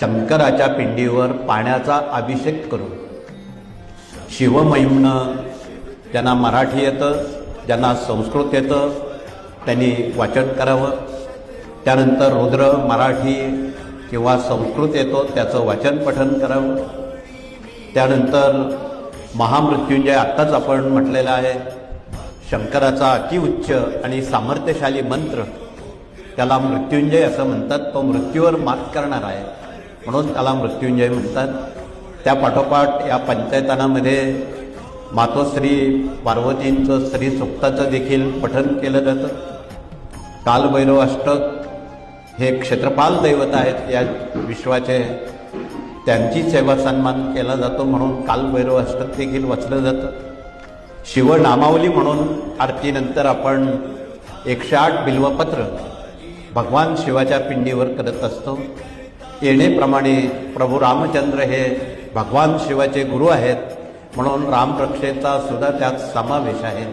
शंकराच्या पिंडीवर पाण्याचा अभिषेक करू शिवमहिमनं ज्यांना मराठी येतं ज्यांना संस्कृत येतं त्यांनी वाचन करावं. त्यानंतर रुद्र मराठी किंवा संस्कृत येतो त्याचं वाचन पठन करावं. त्यानंतर महामृत्युंजय आत्ताच आपण म्हटलेलं आहे. शंकराचा अतिउच्च आणि सामर्थ्यशाली मंत्र त्याला मृत्युंजय असं म्हणतात. तो मृत्यूवर मात करणार आहे. म्हणून त्याला मृत्युंजय म्हणतात. त्या पाठोपाठ या पंचायतानामध्ये मातोश्री पार्वतींचं स्त्री सुक्ताचं देखील पठन केलं जातं. कालभैरव अष्टक हे क्षेत्रपाल दैवत आहेत या विश्वाचे त्यांची सेवा सन्मान केला जातो म्हणून कालभैरव अष्टक देखील वाचलं जातं. शिवनामावली म्हणून आरतीनंतर आपण एकशे आठ बिल्वपत्र भगवान शिवाच्या पिंडीवर करत असतो. येणेप्रमाणे प्रभू रामचंद्र हे भगवान शिवाचे गुरु आहेत म्हणून रामरक्षेचा सुद्धा त्यात समावेश आहे.